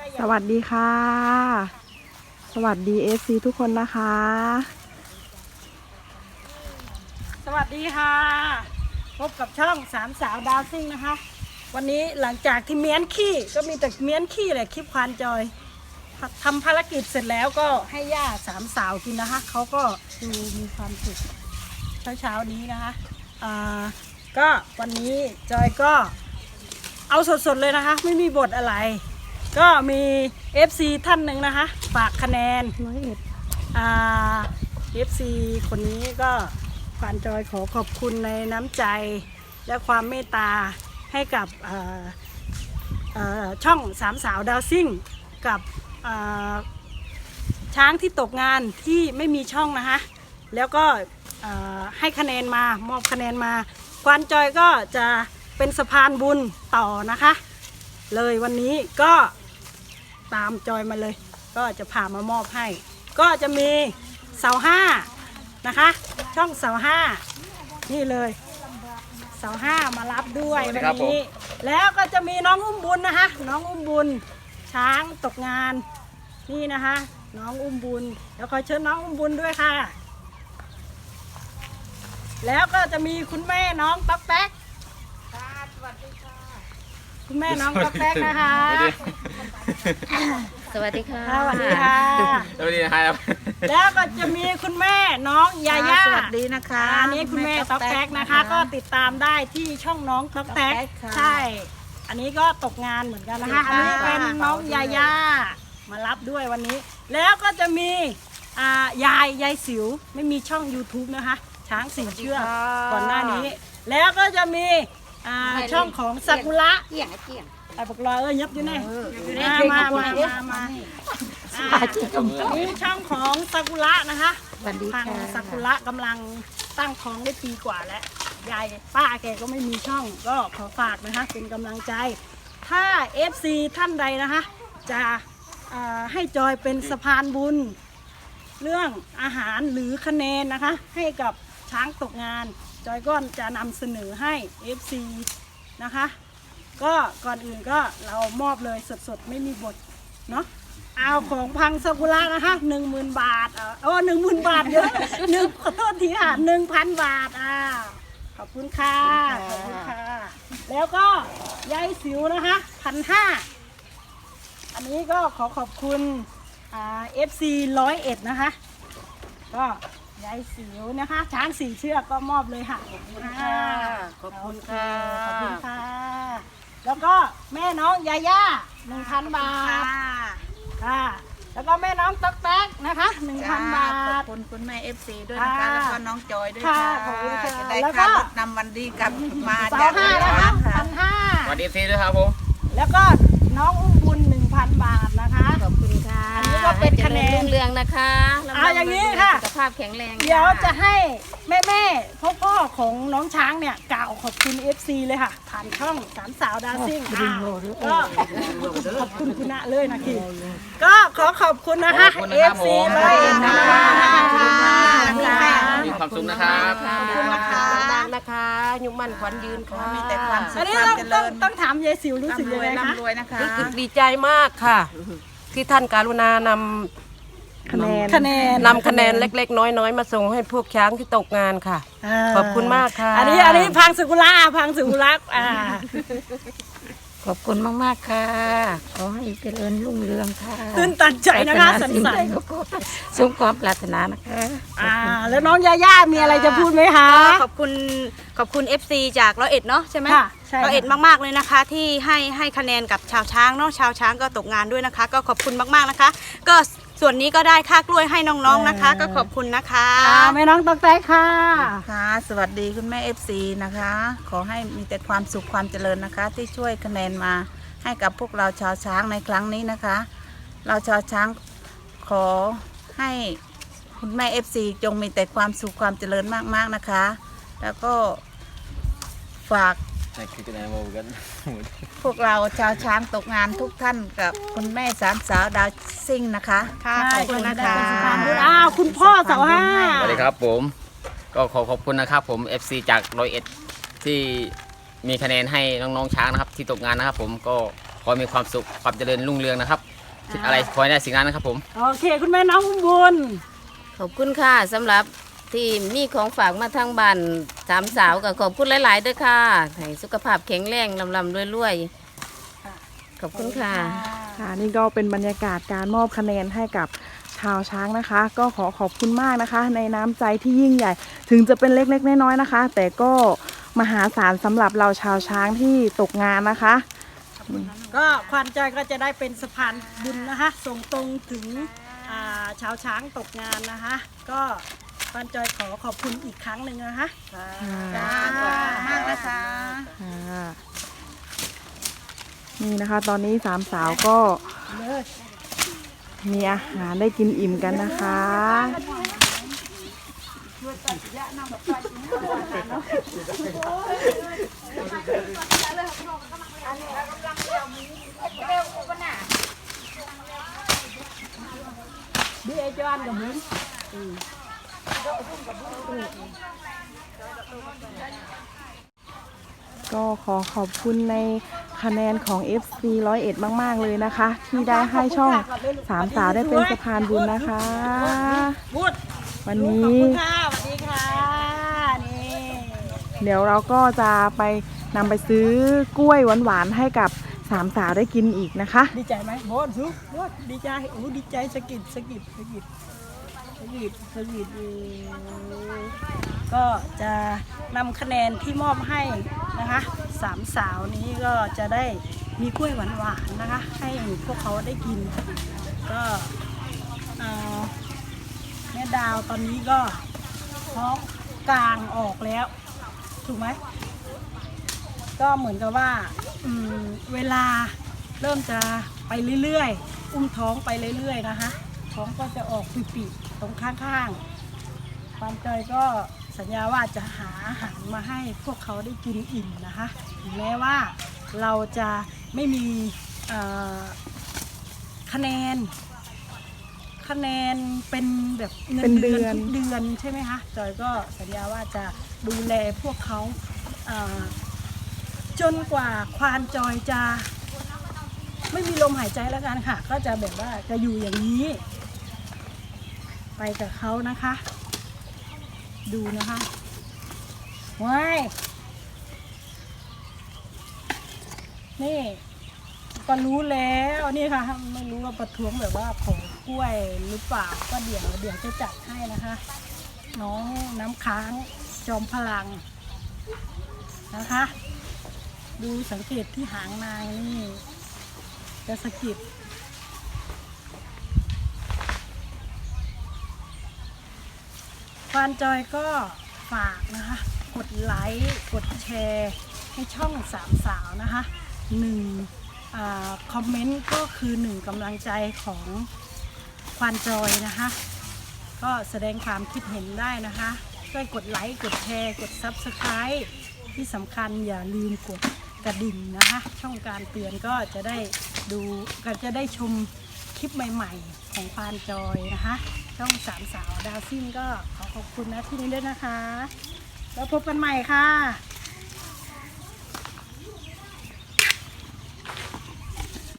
สวัสดีค่ะ สวัสดีเอซีทุกคนนะคะ สวัสดีค่ะ พบกับช่องสามสาวดาวซิ่งนะคะ วันนี้หลังจากที่เมียนขี้ก็มีแต่เมียนขี้แหละคลิปควานจอยทำภารกิจเสร็จแล้วก็ให้ย่าสามสาวกินนะคะ เขาก็ดูมีความสุขเช้าเช้านี้นะคะอ่าก็วันนี้จอยก็เอาสดๆเลยนะคะ ไม่มีบทอะไร ก็มี FC ท่านหนึ่งนะคะ ฝากคะแนนร้อยเอ็ดอ่า FC คนนี้ก็ควานจอยขอขอบคุณในน้ำใจและความเมตตาให้กับเอ่อเอ่อช่องสามสาวดาวซิ่ง กับเอ่อช้างที่ตกงานที่ไม่มีช่องนะคะ แล้วก็เอ่อให้คะแนนมามอบคะแนนมาควานจอยก็จะเป็นสะพานบุญต่อนะคะ เลยวันนี้ก็ ตามจอยมาเลย ก็จะพามามอบให้ ก็จะมีเสาห้านะคะ ช่องเสาห้านี่เลยเสาห้ามารับด้วยสวัสดีวันครับผมนี้ แล้วก็จะมีน้องอุ้มบุญนะคะ น้องอุ้มบุญช้างตกงานนี่นะคะ น้องอุ้มบุญแล้วขอเชิญน้องอุ้มบุญด้วยค่ะ แล้วก็จะมีคุณแม่น้องต๊อกแต๊กคุ ณแม่น้องต๊อกแต๊กนะคะสวัสดีสวัสดีค่ะสวัสดีค่ะ สวัสดีครับแล้วก็จะมีคุณแม่น้องยาย่าสวัสดีนะคะอันนี้คุณแม่ต๊อกแต๊กนะคะ ก็ติดตามได้ที่ช่องน้องต๊อกแต๊กต๊อกแต๊กค่ะใช่ อันนี้ก็ตกงานเหมือนกันนะคะค่ะอันนี้เป็นน้องยาย่ามารับด้วยวันนี้ แล้วก็จะมีอ่ายายยายสิวไม่มีช่อง YouTube นะคะ ช้างสี่เชือกก่อนหน้านี้ แล้วก็จะมี อ่าช่องของซากุระเกี่ยงเกี่ยงไอ้ปกรอยเอ้ยยับอยู่แน่อยู่ในมาเพลงมาของมาคุณมามาอ่าอันนี้ช่องของซากุระนะคะสวัสดีทางค่ะซากุระกำลังตั้งท้องได้ปีกว่าแล้วยายป้าแกก็ไม่มีช่องก็ขอฝากนะคะเป็นกำลังใจ ถ้า FC ท่านใดนะคะ จะเอ่อให้จอยเป็นสะพานบุญ เรื่องอาหารหรือคะแนนนะคะ ให้กับช้างตกงาน จอยก็จะนำเสนอให้ FC นะคะ ก็ก่อนอื่นก็เรามอบเลยสดๆ ไม่มีบทเนาะเอาของพังซากุระนะคะหนึ่งหมื่นบาทเออโอ้หนึ่งหมื่นบาทเยอะหนึ่งขอโทษทีค่ะหนึ่งพันบาทอ่าขอบคุณค่ะขอบคุณค่ะ แล้วก็ยายสิวนะคะพันห้าอันนี้ก็ขอขอบคุณอ่าเอฟซีร้อยเอ็ดนะคะ ก็ ยายสิวนะคะ ช้างสี่เชือกก็มอบเลยค่ะขอบคุณค่ะขอบคุณค่ะ ขอบคุณค่ะ แล้วก็แม่น้องยาย่าหนึ่งพันบาทค่ะ แล้วก็แม่น้องต๊อกแต๊กนะคะหนึ่งพันบาขอบทคุณคุณแม่เอฟซีด้วยนะคะค่ะแล้วก็น้องจอยด้วยค่ะค่ะขอบคุณค่ะจะได้แล้วก็ค่ารถนำวันดีกลับมาสาจาวกห้าร้นะคะนค่ะพันห้าสวัสดีซีด้วยครับผม แล้วก็น้องอุ้ นให้เจริญรุ่งเรืองนะคะเอาอย่างนี้ค่ะ สุขภาพแข็งแรงเดี๋ยวจะให้แม่แม่พ่อพ่อๆของน้องช้างเนี่ยกล่าวขอบคุณ FC เลยค่ะ ผ่านช่องสามสาวดาวซิ่งอ่าก็ขอบคุณคุณณะเลยนะคีก็ขอขอบคุณนะคะ ขอบคุณนะครับ FC ผมเลยนะคะขอบคุณค่ะ มีความสุขนะครับ ขอบคุณนะคะดังนะคะ ยุมั่นขวัญยืนค่ะมีแต่ความสุข อันนี้ความต้องเจต้องริญต้องถามยายสิวรู้สึกร่ำรยังวยไงคะ ร่ำรวยนะคะ รู้สึกดีใจมากค่ะ ที่ท่านการุณานำ คะแนนคะแนนนำคะแนนเล็ก ๆ น้อยๆ มาส่งให้พวกช้างที่ตกงานค่ะาขอบคุณมากค่ะ อันนี้อันนี้พังสุกุระพังสุกุระอ่า ขอบคุณมาก ๆ ค่ะ ขอให้เจริญรุ่งเรืองค่ะตื่นตันใจนะคะสันสิ่งสัใดนก็ขอสมความปรารถนานะคะ อ่า แล้วน้องยาย่ามีอะไรจะพูดไหมคะ ก็ขอบคุณขอบคุณ FC จากร้อยเอ็ดเนาะใช่ไหมค่ะใช่ค่ะ ร้อยเอ็ดมากๆเลยนะคะ ที่ให้ให้คะแนนกับชาวช้างเนาะชาวช้างก็ตกงานด้วยนะคะ ก็ขอบคุณมากๆนะคะ ก็ ส่วนนี้ก็ได้ค่ากล้วยให้น้องๆนะคะ ก็ขอบคุณนะคะอ่าแม่น้องตอกแต๊กค่ะ ค่ะ สวัสดีคุณแม่เอฟซีนะคะ ขอให้มีแต่ความสุขความเจริญนะคะ ที่ช่วยคะแนนมาให้กับพวกเราชาวช้างในครั้งนี้นะคะ เราชาวช้างขอให้คุณแม่เอฟซีจงมีแต่ความสุขความเจริญมากๆนะคะ แล้วก็ฝาก นี่คือจะไหนมากันพวกเราชาวช้างตกงานทุกท่านกับคุณแม่สามสาวดาวซิ่งนะคะ ค่ะขอบคุณนะคะอ้าวคุณพ่อเสาห้าสวัสดีครับผม ก็ขอขอบคุณนะครับผม FC จากร้อยเอ็ดที่มีคะแนนให้น้องๆช้างนะครับที่ตกงานนะครับ ผมก็ขอมีความสุขความเจริญรุ่งเรืองนะครับคิดอะไรขอให้ได้สิ่งนั้นนะครับผม โอเค คุณแม่น้องอุ้มบุญขอบคุณค่ะสำหรับ ที่มีของฝากมาทางบ้านสามสาวก็ขอบคุณหลาย ๆ ด้วยค่ะให้สุขภาพแข็งแรงลำลำรวยๆ ขอบคุณค่ะค่ะนี่ก็เป็นบรรยากาศการมอบคะแนนให้กับชาวช้างนะคะ ก็ขอขอบคุณมากนะคะ ในน้ำใจที่ยิ่งใหญ่ ถึงจะเป็นเล็ก ๆ น้อย ๆ นะคะ แต่ก็มหาศาลสำหรับเราชาวช้างที่ตกงานนะคะ ก็ควานจอยก็จะได้เป็นสะพานบุญนะคะ ส่งตรงถึงอ่าชาวช้างตกงานนะคะ ก็ ควานจอยขอขอบคุณอีกครั้งหนึ่งนะคะจ้ามากนะคะค่ะนี่นะคะ ตอนนี้สามสาวก็มีอาหารได้กินอิ่มกันนะคะดีไอจอน กับมึงก็ขอขอบคุณในคะแนนของ FC 101มาก ๆ เลยนะคะ ที่ได้ให้ช่องสามสาวได้เป็นสะพานบุญนะคะพูดวันขอบนี้คุณค่ะสวัสดีค่ะนี่เดี๋ยวเราก็จะไปนำไปซื้อกล้วยหวาน ๆ ให้กับสามสาวได้กินอีกนะคะ ดีใจไหมโบนซุโบนดีใจโอ้ดีใจสะกิดสะกิดสะกิด สะกิดสะกิดเออก็จะนำคะแนนที่มอบให้นะคะสามสาวนี้ก็จะได้มีกล้วยหวานๆนะคะ ให้พวกเขาได้กิน ก็แม่ดาวตอนนี้ก็ท้องกลางออกแล้ว ถูกไหม ก็เหมือนกับว่าเวลาเริ่มจะไปเรื่อยๆ อุ้มท้องไปเรื่อยๆนะคะ ท้องก็จะออกปิๆ ตรงข้างๆความจอยก็สัญญาว่าจะหาอาหารมาให้พวกเขาได้กินอิ่มนะคะถึงแม้ว่าเราจะไม่มีเอ่อคะแนน คะแนนเป็นแบบเงินเป็นเดืเดืออนนทุกเดือนใช่ไหมคะจอยก็สัญญาว่าจะดูแลพวกเขาเอ่อจนกว่าควานจอยจะ ไม่มีลมหายใจแล้วกันค่ะ ก็จะแบบว่าจะอยู่อย่างนี้ ไปกับเขานะคะ ดูนะคะว้ายนี่ก็รู้แล้วนี่ค่ะ ไม่รู้ว่าประท้วงแบบว่าของกล้วยหรือเปล่าก็เดี๋ยวเดี๋ยวจะจัดให้นะคะ น้องน้ำค้างจอมพลังนะคะ ดูสังเกตที่หางนางนี่จะสะกิด ฟานจอยก็ฝากนะคะ กดไลค์กดแชร์ให้ช่องสามสาวนะคะหนึ่งอคอมเมนต์ก็คือหนึ่งกำลังใจของควานจอยนะคะ ก็แสดงความคิดเห็นได้นะคะ ช่วยกดไลค์กดแชร์ กด Subscribe ที่สำคัญอย่าลืมกดกระดิ่งนะคะ ช่องการเตือนก็จะได้ดูก็จะได้ชมคลิปใหม่ ๆ ของปานจอยนะคะ ช่องสามสาวดาวซิ่งก็ขอขอบคุณนะที่นี้ด้วยนะคะ แล้วพบกันใหม่ค่ะ